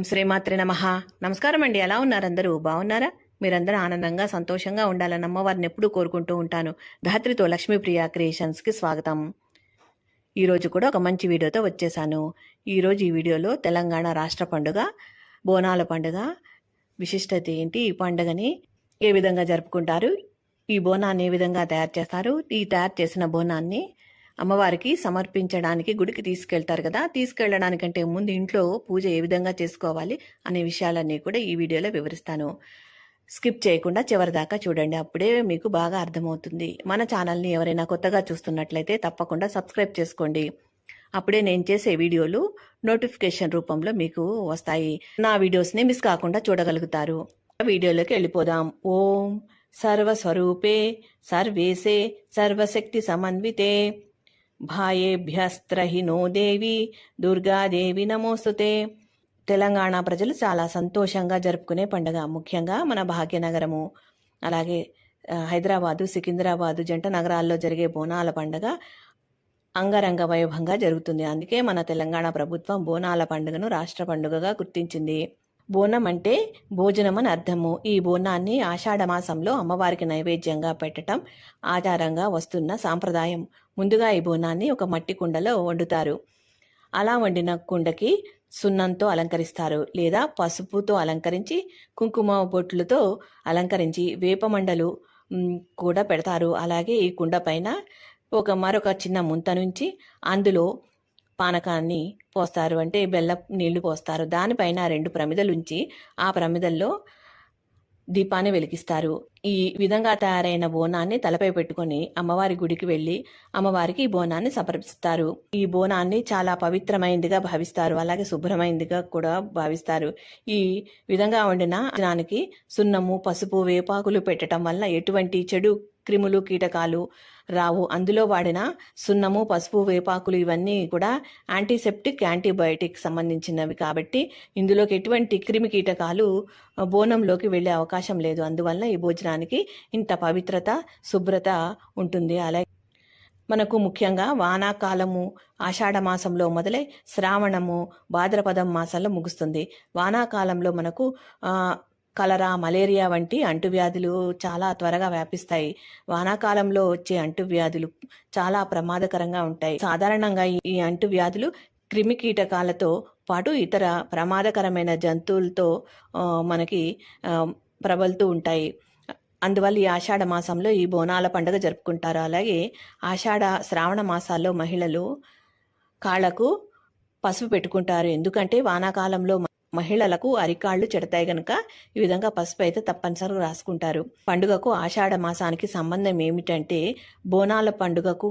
ఓం శ్రీమాత్రి నమ. నమస్కారం అండి ఎలా ఉన్నారు అందరూ? బాగున్నారా? మీరందరూ ఆనందంగా సంతోషంగా ఉండాలని అమ్మవారిని ఎప్పుడూ కోరుకుంటూ ఉంటాను. ధాత్రితో లక్ష్మీప్రియ క్రియేషన్స్కి స్వాగతం. ఈరోజు కూడా ఒక మంచి వీడియోతో వచ్చేసాను. ఈరోజు ఈ వీడియోలో తెలంగాణ రాష్ట్ర పండుగ బోనాల పండుగ విశిష్టత ఏంటి? ఈ పండుగని ఏ విధంగా జరుపుకుంటారు? ఈ బోనాన్ని ఏ విధంగా తయారు చేస్తారు? ఈ తయారు చేసిన బోనాన్ని అమ్మవారికి సమర్పించడానికి గుడికి తీసుకెళ్తారు కదా. తీసుకెళ్ళడానికంటే ముందు ఇంట్లో పూజ ఏ విధంగా చేసుకోవాలి అనే విషయాలన్నీ కూడా ఈ వీడియోలో వివరిస్తాను. స్కిప్ చేయకుండా చివరి దాకా చూడండి. అప్పుడే మీకు బాగా అర్థమవుతుంది. మన ఛానల్ని ఎవరైనా కొత్తగా చూస్తున్నట్లయితే తప్పకుండా సబ్స్క్రైబ్ చేసుకోండి. అప్పుడే నేను చేసే వీడియోలు నోటిఫికేషన్ రూపంలో మీకు వస్తాయి. నా వీడియోస్ని మిస్ కాకుండా చూడగలుగుతారు. వీడియోలోకి వెళ్ళిపోదాం. ఓం సర్వస్వరూపే సర్వేసే సర్వశక్తి సమన్వితే. భాయేభ్యస్త్రహినో దేవి దుర్గాదేవి నమోస్తుతే తెలంగాణ ప్రజలు చాలా సంతోషంగా జరుపుకునే పండుగ ముఖ్యంగా మన భాగ్యనగరము. అలాగే హైదరాబాదు సికింద్రాబాదు జంట నగరాల్లో జరిగే బోనాల పండుగ అంగరంగ వైభవంగా జరుగుతుంది. అందుకే మన తెలంగాణ ప్రభుత్వం బోనాల పండుగను రాష్ట్ర పండుగగా గుర్తించింది. బోనం అంటే భోజనం అని అర్థము. ఈ బోనాన్ని ఆషాఢమాసంలో అమ్మవారికి నైవేద్యంగా పెట్టడం ఆచారంగా వస్తున్న సాంప్రదాయం. ముందుగా ఈ బోనాన్ని ఒక మట్టి కుండలో వండుతారు. అలా వండిన కుండకి సున్నంతో అలంకరిస్తారు లేదా పసుపుతో అలంకరించి కుంకుమ బొట్లతో అలంకరించి వేపమండలు కూడా పెడతారు. అలాగే ఈ కుండ పైన ఒక మరొక చిన్న ముంత నుంచి అందులో పానకాన్ని పోస్తారు. అంటే బెల్లం నీళ్ళు పోస్తారు. దానిపైన రెండు ప్రమిదలు ఉంచి ఆ ప్రమిదల్లో దీపాన్ని వెలిగిస్తారు. ఈ విధంగా తయారైన బోనాన్ని తలపై పెట్టుకొని అమ్మవారి గుడికి వెళ్ళి అమ్మవారికి ఈ బోనాన్ని సమర్పిస్తారు. ఈ బోనాన్ని చాలా పవిత్రమైనదిగా భావిస్తారు. అలాగే శుభ్రమైనదిగా కూడా భావిస్తారు. ఈ విధంగా వండిన దానికి సున్నము పసుపు వేపాకులు పెట్టడం వల్ల ఎటువంటి చెడు క్రిములు కీటకాలు రావు. అందులో వాడిన సున్నము పసుపు వేపాకులు ఇవన్నీ కూడా యాంటీసెప్టిక్ యాంటీబయోటిక్ సంబంధించినవి కాబట్టి ఇందులోకి ఎటువంటి క్రిమి కీటకాలు బోనంలోకి వెళ్ళే అవకాశం లేదు. అందువల్ల ఈ భోజనానికి ఇంత పవిత్రత శుభ్రత ఉంటుంది. అలాగే మనకు ముఖ్యంగా వానాకాలము ఆషాఢ మాసంలో మొదలై శ్రావణము భాద్రపదం మాసంలో ముగుస్తుంది. వానాకాలంలో మనకు కలరా మలేరియా వంటి అంటువ్యాధులు చాలా త్వరగా వ్యాపిస్తాయి. వానాకాలంలో వచ్చే అంటువ్యాధులు చాలా ప్రమాదకరంగా ఉంటాయి. సాధారణంగా ఈ- అంటువ్యాధులు క్రిమి కీటకాలతో పాటు ఇతర ప్రమాదకరమైన జంతువులతో మనకి ప్రబలుతూ ఉంటాయి. అందువల్ల ఈ ఆషాఢ మాసంలో ఈ బోనాల పండుగ జరుపుకుంటారు. అలాగే ఆషాఢ శ్రావణ మాసాల్లో మహిళలు కాళ్ళకు పసుపు పెట్టుకుంటారు. ఎందుకంటే వానాకాలంలో మహిళలకు అరికాళ్ళు చెడతాయి గనక ఈ విధంగా పసుపు అయితే తప్పనిసరిగా రాసుకుంటారు. పండుగకు ఆషాఢ మాసానికి సంబంధం ఏమిటంటే బోనాల పండుగకు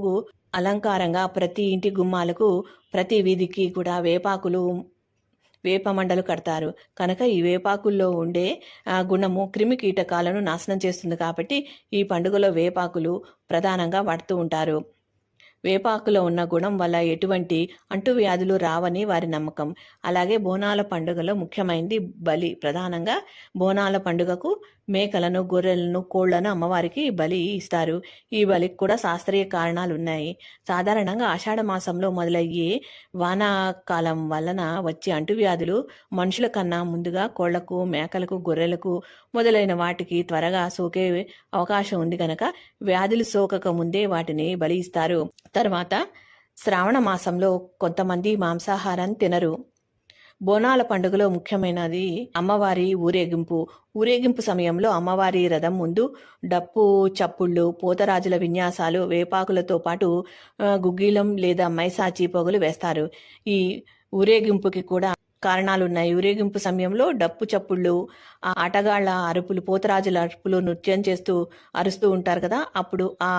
అలంకారంగా ప్రతి ఇంటి గుమ్మాలకు ప్రతి వీధికి కూడా వేపాకులు వేప మండలు కడతారు. కనుక ఈ వేపాకుల్లో ఉండే గుణము క్రిమి కీటకాలను నాశనం చేస్తుంది కాబట్టి ఈ పండుగలో వేపాకులు ప్రధానంగా వాడుతూ ఉంటారు. వేపాకులో ఉన్న గుణం వల్ల ఎటువంటి అంటువ్యాధులు రావని వారి నమ్మకం. అలాగే బోనాల పండుగలో ముఖ్యమైనది బలి. ప్రధానంగా బోనాల పండుగకు మేకలను గొర్రెలను కోళ్ళను అమ్మవారికి బలి ఇస్తారు. ఈ బలికి కూడా శాస్త్రీయ కారణాలు ఉన్నాయి సాధారణంగా ఆషాఢ మాసంలో మొదలయ్యే వానాకాలం వలన వచ్చే అంటువ్యాధులు మనుషుల కన్నా ముందుగా కోళ్ళకు మేకలకు గొర్రెలకు మొదలైన వాటికి త్వరగా సోకే అవకాశం ఉంది కనుక వ్యాధులు సోకక ముందే వాటిని బలి ఇస్తారు. తర్వాత శ్రావణ మాసంలో కొంతమంది మాంసాహారం తినరు. బోనాల పండుగలో ముఖ్యమైనది అమ్మవారి ఊరేగింపు. ఊరేగింపు సమయంలో అమ్మవారి రథం ముందు డప్పు చప్పుళ్ళు పోతరాజుల విన్యాసాలు వేపాకులతో పాటు గుగ్గిలం లేదా మైసాచి పొగలు వేస్తారు. ఈ ఊరేగింపుకి కూడా కారణాలున్నాయి. ఊరేగింపు సమయంలో డప్పు చప్పుళ్ళు ఆటగాళ్ళ అరుపులు పోతరాజుల అరుపులు నృత్యం చేస్తూ అరుస్తూ ఉంటారు కదా. అప్పుడు ఆ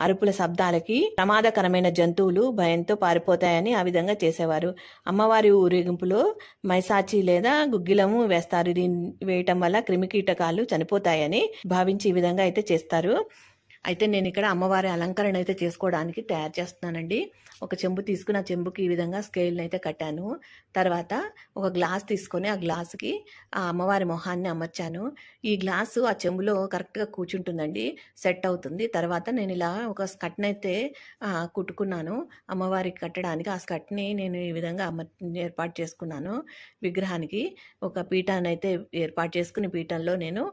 అరుపుల శబ్దాలకి ప్రమాదకరమైన జంతువులు భయంతో పారిపోతాయని ఆ విధంగా చేసేవారు. అమ్మవారి ఊరేగింపులో మైసాచి లేదా గుగ్గిలము వేస్తారు. దీన్ని వేయటం వల్ల క్రిమికీటకాలు చనిపోతాయని భావించి ఈ విధంగా అయితే చేస్తారు. అయితే నేను ఇక్కడ అమ్మవారి అలంకరణ అయితే చేసుకోవడానికి తయారు చేస్తున్నానండి. ఒక చెంబు తీసుకుని ఆ చెంబుకి ఈ విధంగా స్కేల్ని అయితే కట్టాను. తర్వాత ఒక గ్లాస్ తీసుకొని ఆ గ్లాసుకి ఆ అమ్మవారి మొహాన్ని అమర్చాను. ఈ గ్లాసు ఆ చెంబులో కరెక్ట్గా కూర్చుంటుందండి సెట్ అవుతుంది. తర్వాత నేను ఇలా ఒక స్కట్ని అయితే కుట్టుకున్నాను. అమ్మవారికి కట్టడానికి ఆ స్కట్ని నేను ఈ విధంగా అమర్ ఏర్పాటు చేసుకున్నాను. విగ్రహానికి ఒక పీఠాన్ని అయితే ఏర్పాటు చేసుకుని పీఠంలో నేను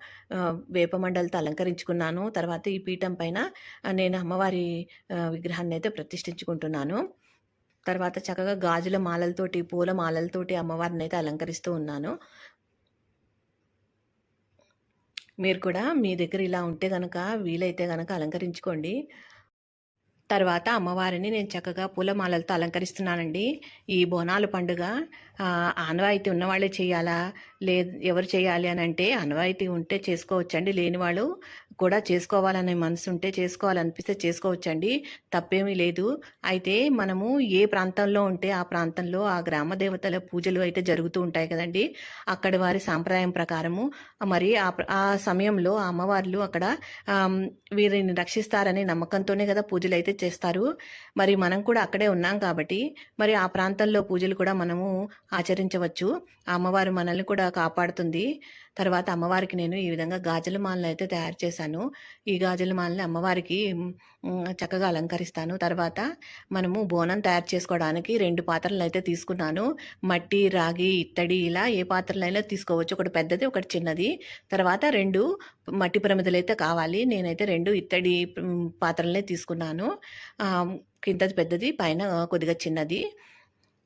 వేపమండలతో అలంకరించుకున్నాను. తర్వాత ఈ పీఠం పైన నేను అమ్మవారి విగ్రహాన్ని అయితే ప్రతిష్ఠించుకుంటున్నాను. తర్వాత చక్కగా గాజుల మాలలతోటి పూల మాలలతోటి అమ్మవారిని అయితే అలంకరిస్తూ ఉన్నాను. మీరు కూడా మీ దగ్గర ఇలా ఉంటే కనుక వీలైతే కనుక అలంకరించుకోండి. తర్వాత అమ్మవారిని నేను చక్కగా పూలమాలలతో అలంకరిస్తున్నానండి. ఈ బోనాల పండుగ ఆనవాయితీ ఉన్నవాళ్ళే చేయాలా? లే ఎవరు చేయాలి అని అంటే అనవాయితీ ఉంటే చేసుకోవచ్చండి. లేని వాళ్ళు కూడా చేసుకోవాలనే మనసు ఉంటే చేసుకోవాలనిపిస్తే చేసుకోవచ్చండి. తప్పేమీ లేదు. అయితే మనము ఏ ప్రాంతంలో ఉంటే ఆ ప్రాంతంలో ఆ గ్రామ దేవతల పూజలు అయితే జరుగుతూ ఉంటాయి కదండి. అక్కడ వారి సాంప్రదాయం ప్రకారము మరి ఆ ఆ సమయంలో ఆ అమ్మవార్లు అక్కడ వీరిని రక్షిస్తారనే నమ్మకంతోనే కదా పూజలు అయితే చేస్తారు. మరి మనం కూడా అక్కడే ఉన్నాం కాబట్టి మరి ఆ ప్రాంతంలో పూజలు కూడా మనము ఆచరించవచ్చు. ఆ అమ్మవారు మనల్ని కూడా కాపాడుతుంది. తర్వాత అమ్మవారికి నేను ఈ విధంగా గాజుల మాలను అయితే తయారు చేశాను. ఈ గాజుల మాలని అమ్మవారికి చక్కగా అలంకరిస్తాను. తర్వాత మనము బోనం తయారు చేసుకోవడానికి రెండు పాత్రలు అయితే తీసుకున్నాను. మట్టి రాగి ఇత్తడి ఇలా ఏ పాత్రలైనా తీసుకోవచ్చు. ఒకటి పెద్దది ఒకటి చిన్నది. తర్వాత రెండు మట్టి ప్రమిదలు అయితే కావాలి. నేనైతే రెండు ఇత్తడి పాత్రలనే తీసుకున్నాను. కిందది పెద్దది పైన కొద్దిగా చిన్నది.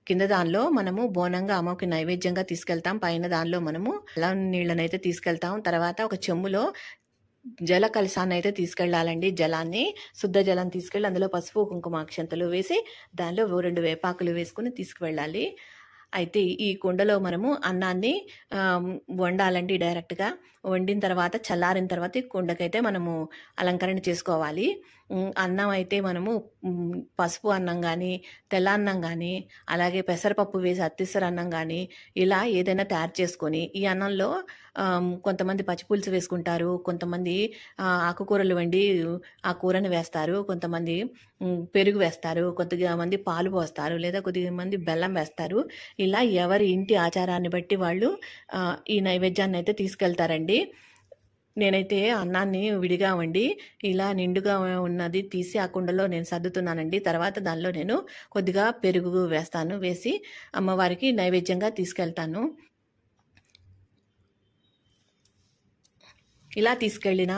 కింద దానిలో మనము బోనంగా అమ్మకి నైవేద్యంగా తీసుకెళ్తాం. పైన దానిలో మనము అల్లం నీళ్ళని అయితే తీసుకెళ్తాం. తర్వాత ఒక చెంబులో జల కలశాన్ని అయితే తీసుకెళ్ళాలండి జలాన్ని శుద్ధ జలం తీసుకెళ్ళి అందులో పసుపు కుంకుమ అక్షంతలు వేసి దానిలో రెండు వేపాకులు వేసుకుని తీసుకువెళ్ళాలి. అయితే ఈ కుండలో మనము అన్నాన్ని వండాలండి డైరెక్ట్గా. వండిన తర్వాత చల్లారిన తర్వాత ఈ కుండకైతే మనము అలంకరణ చేసుకోవాలి. అన్నం అయితే మనము పసుపు అన్నం కానీ తెల్ల అన్నం కానీ అలాగే పెసరపప్పు వేసి అత్తిసర అన్నం కానీ ఇలా ఏదైనా తయారు చేసుకొని ఈ అన్నంలో కొంతమంది పచ్చిపులుసు వేసుకుంటారు కొంతమంది ఆకుకూరలు వండి ఆ కూరని వేస్తారు కొంతమంది పెరుగు వేస్తారు కొద్దిగా మంది పాలు పోస్తారు లేదా కొద్దిగా మంది బెల్లం వేస్తారు. ఇలా ఎవరి ఇంటి ఆచారాన్ని బట్టి వాళ్ళు ఈ నైవేద్యాన్ని అయితే తీసుకెళ్తారండి. నేనైతే అన్నాన్ని విడిగా వండి ఇలా నిండుగా ఉన్నది తీసి ఆ కుండలో నేను సర్దుతున్నానండి. తర్వాత దానిలో నేను కొద్దిగా పెరుగు వేస్తాను వేసి అమ్మవారికి నైవేద్యంగా తీసుకెళ్తాను. ఇలా తీసుకెళ్ళిన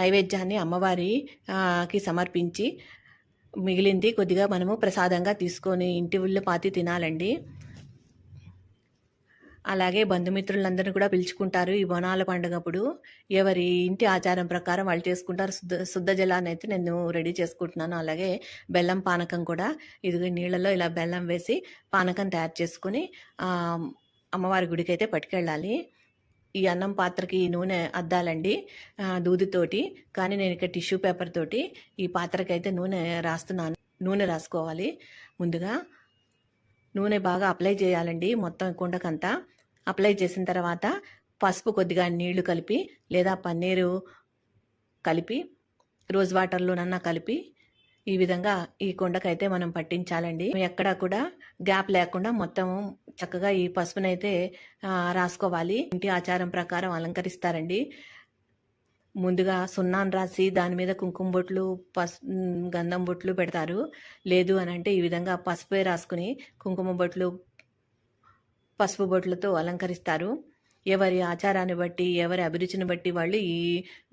నైవేద్యాన్ని అమ్మవారికి సమర్పించి మిగిలింది కొద్దిగా మనము ప్రసాదంగా తీసుకొని ఇంటి ఉళ్ళు పాతి తినాలండి. అలాగే బంధుమిత్రులందరినీ కూడా పిలుచుకుంటారు ఈ బోనాల పండుగప్పుడు. ఎవరి ఇంటి ఆచారం ప్రకారం వాళ్ళు చేసుకుంటారు. శుద్ధ శుద్ధ జలాన్ని అయితే నేను రెడీ చేసుకుంటున్నాను. అలాగే బెల్లం పానకం కూడా. ఇదిగో నీళ్ళలో ఇలా బెల్లం వేసి పానకం తయారు చేసుకుని అమ్మవారి గుడికి అయితే పట్టుకెళ్ళాలి. ఈ అన్నం పాత్రకి నూనె అద్దాలండి దూదితోటి. కానీ నేను ఇక్కడ టిష్యూ పేపర్ తోటి ఈ పాత్రకి అయితే నూనె రాస్తున్నాను. నూనె రాసుకోవాలి. ముందుగా నూనె బాగా అప్లై చేయాలండి మొత్తం కుండకంతా. అప్లై చేసిన తర్వాత పసుపు కొద్దిగా నీళ్ళు కలిపి లేదా పన్నీరు కలిపి రోజ్ వాటర్లోనన్నా కలిపి ఈ విధంగా ఈ కుండకైతే మనం పట్టించాలండి. ఎక్కడ కూడా గ్యాప్ లేకుండా మొత్తం చక్కగా ఈ పసుపునైతే రాసుకోవాలి. ఇంటి ఆచారం ప్రకారం అలంకరిస్తారండి. ముందుగా సున్నాను రాసి దాని మీద కుంకుమ బొట్లు పసు గంధం బొట్లు పెడతారు. లేదు అని అంటే ఈ విధంగా పసుపే రాసుకుని కుంకుమ బొట్లు పసుపు బొట్లతో అలంకరిస్తారు. ఎవరి ఆచారాన్ని బట్టి ఎవరి అభిరుచిని బట్టి వాళ్ళు ఈ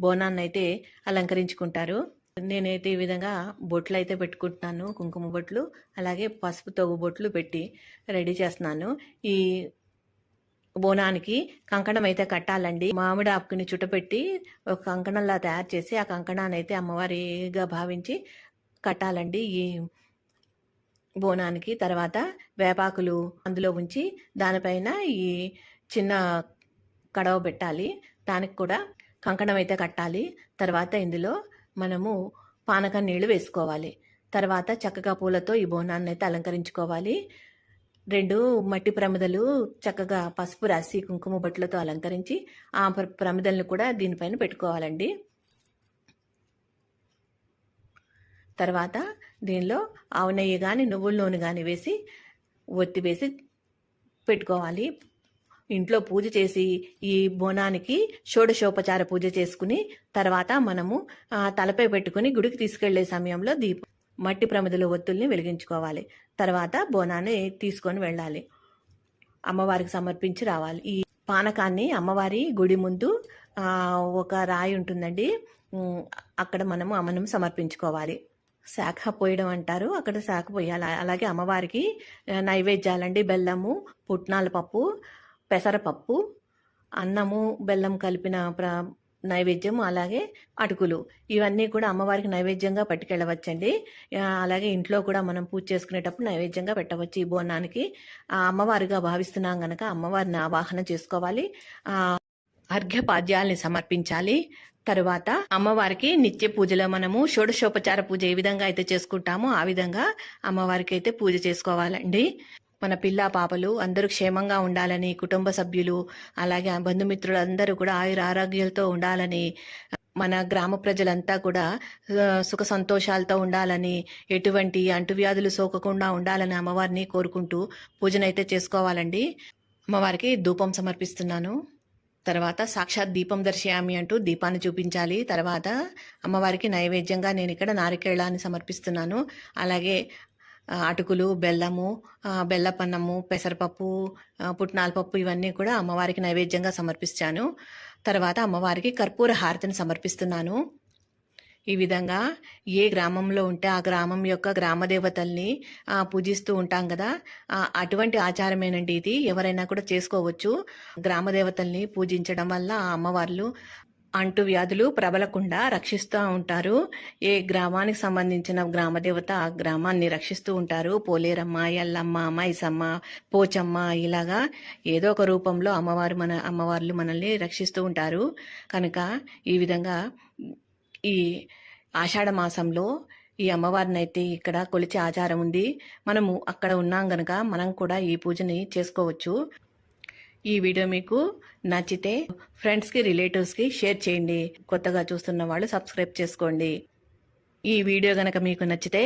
బోనాన్ని అయితే అలంకరించుకుంటారు. నేనైతే ఈ విధంగా బొట్లు అయితే పెట్టుకుంటున్నాను కుంకుమ బొట్లు అలాగే పసుపు తొగు బొట్లు పెట్టి రెడీ చేస్తున్నాను. ఈ బోనానికి కంకణం అయితే కట్టాలండి. మామిడి ఆకుని చుట్టపెట్టి ఒక కంకణంలా తయారు చేసి ఆ కంకణాన్ని అయితే అమ్మవారిగా భావించి కట్టాలండి ఈ బోనానికి. తర్వాత వేపాకులు అందులో ఉంచి దానిపైన ఈ చిన్న కడవ పెట్టాలి. దానికి కూడా కంకణం అయితే కట్టాలి. తర్వాత ఇందులో మనము పానకం నీళ్ళు వేసుకోవాలి. తర్వాత చక్కగా పూలతో ఈ బోనాన్ని అయితే అలంకరించుకోవాలి. రెండు మట్టి ప్రమిదలు చక్కగా పసుపు రాసి కుంకుమ బొట్లతో అలంకరించి ఆ ప్రమిదలను కూడా దీనిపైన పెట్టుకోవాలండి. తర్వాత దీనిలో ఆవు నెయ్యి కానీ నువ్వుల నూనె కానీ వేసి ఒత్తి వేసి పెట్టుకోవాలి. ఇంట్లో పూజ చేసి ఈ బోనానికి షోడశోపచార పూజ చేసుకుని తర్వాత మనము తలపై పెట్టుకుని గుడికి తీసుకెళ్ళే సమయంలో దీప మట్టి ప్రమిదల ఒత్తుల్ని వెలిగించుకోవాలి. తర్వాత బోనాన్ని తీసుకొని వెళ్ళాలి. అమ్మవారికి సమర్పించి రావాలి. ఈ పానకాన్ని అమ్మవారి గుడి ముందు ఒక రాయి ఉంటుందండి. అక్కడ మనము అమ్మనం సమర్పించుకోవాలి. శాఖ పోయడం అంటారు. అక్కడ శాఖ పోయాలి అలాగే అమ్మవారికి నైవేద్యాలండి. బెల్లము పుట్నాల పప్పు పెసరపప్పు అన్నము బెల్లం కలిపిన ప్ర నైవేద్యం అలాగే అటుకులు. ఇవన్నీ కూడా అమ్మవారికి నైవేద్యంగా పట్టుకెళ్ళవచ్చండి. అలాగే ఇంట్లో కూడా మనం పూజ చేసుకునేటప్పుడు నైవేద్యంగా పెట్టవచ్చు ఈ బోనానికి. ఆ అమ్మవారిగా భావిస్తున్నాం గనక అమ్మవారిని ఆవాహన చేసుకోవాలి. ఆ అర్ఘ్యపాద్యాల్ని సమర్పించాలి. తరువాత అమ్మవారికి నిత్య పూజలో మనము షోడశోపచార పూజ ఏ విధంగా అయితే చేసుకుంటామో ఆ విధంగా అమ్మవారికి అయితే పూజ చేసుకోవాలండి. మన పిల్ల పాపలు అందరూ క్షేమంగా ఉండాలని కుటుంబ సభ్యులు అలాగే బంధుమిత్రులు అందరూ కూడా ఆయుర ఆరోగ్యాలతో ఉండాలని మన గ్రామ ప్రజలంతా కూడా సుఖ సంతోషాలతో ఉండాలని ఎటువంటి అంటువ్యాధులు సోకకుండా ఉండాలని అమ్మవారిని కోరుకుంటూ పూజనైతే చేసుకోవాలండి. అమ్మవారికి ధూపం సమర్పిస్తున్నాను. తర్వాత సాక్షాత్ దీపం దర్శయామి అంటూ దీపాన్ని చూపించాలి. తర్వాత అమ్మవారికి నైవేద్యంగా నేను ఇక్కడ నారికేళాన్ని సమర్పిస్తున్నాను. అలాగే అటుకులు బెల్లము బెల్లపన్నము పెసరపప్పు ఆ, పుట్నాల పప్పు ఇవన్నీ కూడా అమ్మవారికి నైవేద్యంగా సమర్పించాను తర్వాత అమ్మవారికి కర్పూర హారతిని సమర్పిస్తున్నాను. ఈ విధంగా ఏ గ్రామంలో ఉంటే ఆ గ్రామం యొక్క గ్రామ దేవతల్ని పూజిస్తూ ఉంటాం కదా అటువంటి ఆచారమేనండి ఇది. ఎవరైనా కూడా చేసుకోవచ్చు. గ్రామ దేవతల్ని పూజించడం వల్ల ఆ అమ్మవార్లు అంటు వ్యాధులు ప్రబలకుండా రక్షిస్తూ ఉంటారు. ఏ గ్రామానికి సంబంధించిన గ్రామ దేవత ఆ గ్రామాన్ని రక్షిస్తూ ఉంటారు. పోలేరమ్మ ఎల్లమ్మ మైసమ్మ పోచమ్మ ఇలాగా ఏదో ఒక రూపంలో అమ్మవారు మన అమ్మవార్లు మనల్ని రక్షిస్తూ ఉంటారు. కనుక ఈ విధంగా ఈ ఆషాఢ మాసంలో ఈ అమ్మవారిని అయితే ఇక్కడ కొలిచే ఆచారం ఉంది. మనము అక్కడ ఉన్నాం గనక మనం కూడా ఈ పూజని చేసుకోవచ్చు. ఈ వీడియో మీకు నచ్చితే ఫ్రెండ్స్కి రిలేటివ్స్కి షేర్ చేయండి. కొత్తగా చూస్తున్న వాళ్ళు సబ్స్క్రైబ్ చేసుకోండి. ఈ వీడియో కనుక మీకు నచ్చితే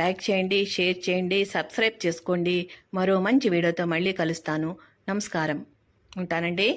లైక్ చేయండి షేర్ చేయండి సబ్స్క్రైబ్ చేసుకోండి. మరో మంచి వీడియోతో మళ్ళీ కలుస్తాను. నమస్కారం. ఉంటానండి.